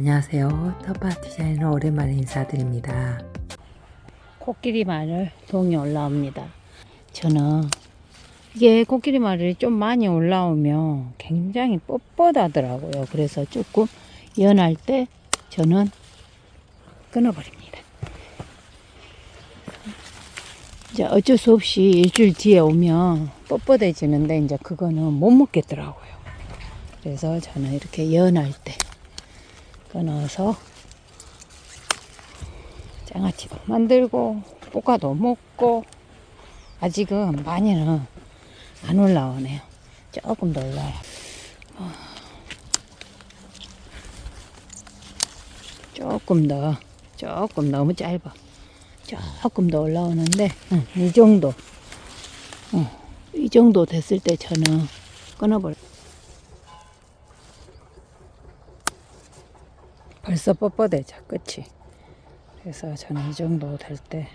안녕하세요. 터파 디자이너 오랜만에 인사드립니다. 코끼리 마늘 동이 올라옵니다. 저는 이게 코끼리 마늘이 좀 많이 올라오면 굉장히 뻣뻣하더라고요. 그래서 조금 연할 때 저는 끊어버립니다. 이제 어쩔 수 없이 일주일 뒤에 오면 뻣뻣해지는데 이제 그거는 못 먹겠더라고요. 그래서 저는 이렇게 연할 때 끊어서 장아찌도 만들고 볶아도 먹고 아직은 많이는 안 올라오네요. 조금 더 올라요. 어. 조금 더 조금 너무 짧아. 조금 더 올라오는데 응, 이 정도 어, 이 정도 됐을 때 저는 끊어버려. 벌써 뻣뻣해져 끝이. 그래서 저는 이 정도 될 때